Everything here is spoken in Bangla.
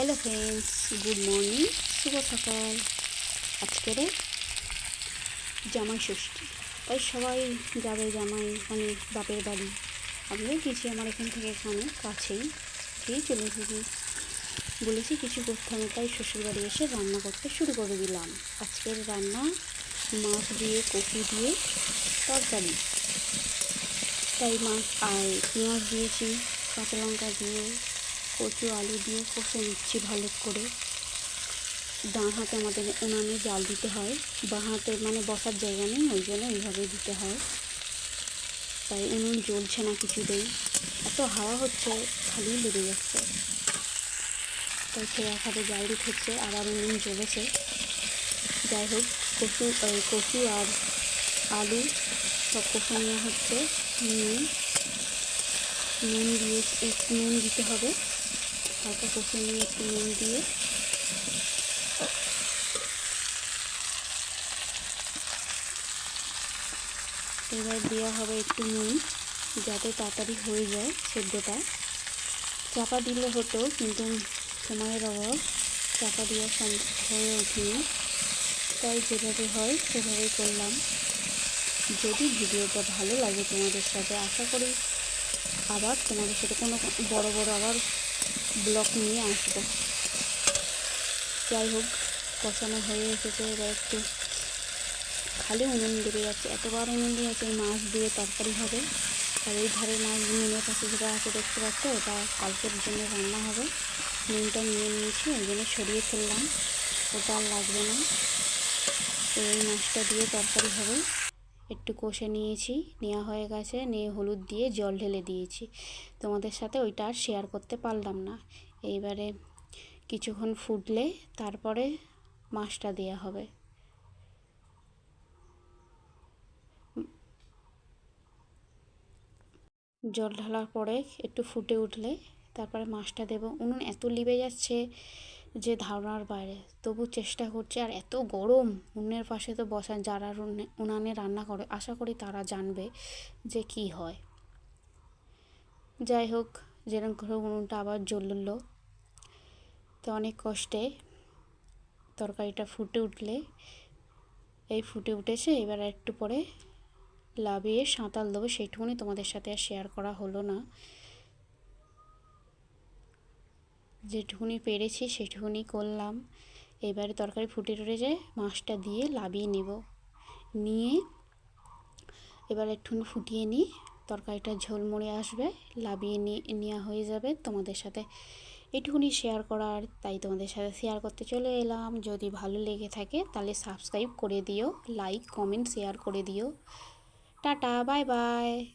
হ্যালো ফ্রেন্ডস গুড মর্নিং শুভ সকাল। আজকের জামাই ষষ্ঠী। তাই সবাই যাবে জামাই মানে বাপের বাড়ি। আমিও গেছি আমার এখান থেকে এখানে, কাছেই। গিয়ে চলে এসেছি। বলেছি কিছু করতে হবে, তাই শ্বশুর বাড়ি এসে রান্না করতে শুরু করে দিলাম। আজকের রান্না, মাছ দিয়ে, কপি দিয়ে, তরকারি। তাই মাছ, আর পেঁয়াজ দিয়েছি, কাঁচা লঙ্কা দিয়ে কচু আলু দিয়ে কষে নিচ্ছি ভালো করে। ডান হাতে আমাদের উনানে জাল দিতে হয়। বাঁ হাতে মানে বসার জায়গা নেই, ওই জন্য এইভাবে দিতে হয়। তাই উনুন জ্বলছে না কিছুতেই। এত হাওয়া হচ্ছে, খালি লেগে যাচ্ছে। তাই সে এক হাতে জাল দিতে হচ্ছে আবার উনুন জ্বলেছে। যাই হোক, কচু কচু আর আলু সব কষে নেওয়া হচ্ছে। নুন নুন দিয়ে, নুন দিতে হবে। হালকা কষে নিয়ে একটু নুন দিয়ে। এবার দেওয়া হবে একটু নুন, যাতে তাড়াতাড়ি হয়ে যায় সেদ্ধটা। চাপা দিলে হতো, কিন্তু সময়ের অভাব, চাপা দেওয়া হয়ে ওঠেনি। তাই যেভাবে হয় সেভাবেই করলাম। যদি ভিডিওটা ভালো লাগে তোমাদের সাথে, আশা করি আবার তোমাদের সাথে কোনো বড় বড় আবার ব্লক নিয়ে আসব। যাই হোক কষানো হয়ে এসেছে, এবার একটু খালি উনুন লেগে যাচ্ছে। এতবার উনুন দিয়ে আছে মাছ দিয়ে তরকারি হবে। আর এই ধারে মাছ নুনের পাশে যেটা আছে, দেখতে পাচ্ছ? ওটা কালকের জন্য রান্না হবে। নুনটা নিয়ে নিয়েছি ওই জন্য সরিয়ে ফেললাম। ওটা আর লাগবে না। এই মাছটা দিয়ে তরকারি হবে। একটু কষে নিয়েছি নেওয়া হয়ে গেছে, নিয়ে হলুদ দিয়ে জল ঢেলে দিয়েছি। তোমাদের সাথে ওইটা আর শেয়ার করতে পারলাম না। এইবারে কিছুক্ষণ ফুটলে তারপরে মাছটা দেওয়া হবে। জল ঢালার পরে একটু ফুটে উঠলে তারপরে মাছটা দেবো। উনুন এত লিবে যাচ্ছে যে ধারণার বাইরে। তবু চেষ্টা করছে, আর এত গরম। উনুনের পাশে তো বসা, যারা উনানে রান্না করে, আশা করি তারা জানবে যে কি হয়। যাই হোক, যেরকম করে উনুনটা আবার জ্বলল। তো অনেক কষ্টে তরকারিটা ফুটে উঠলে। এই ফুটে উঠেছে, এবার একটু পরে লাভিয়ে সাঁতাল দেবো, সেইটুকুনি তোমাদের সাথে আর শেয়ার করা হলো না। যেটুকুনি পেরেছি সেটুকুনি করলাম। এবারে তরকারি ফুটে উঠেছে, মাছটা দিয়ে লাভিয়ে নেব। নিয়ে এবার একটুখানি ফুটিয়ে নিই, তরকারিটা ঝোলমড়ে আসবে নিয়ে নেওয়া হয়ে যাবে তোমাদের সাথে। এটুকুনি শেয়ার করার, তাই তোমাদের সাথে শেয়ার করতে চলে এলাম। যদি ভালো লেগে থাকে তাহলে সাবস্ক্রাইব করে দিও লাইক কমেন্ট শেয়ার করে দিও। Tata bye bye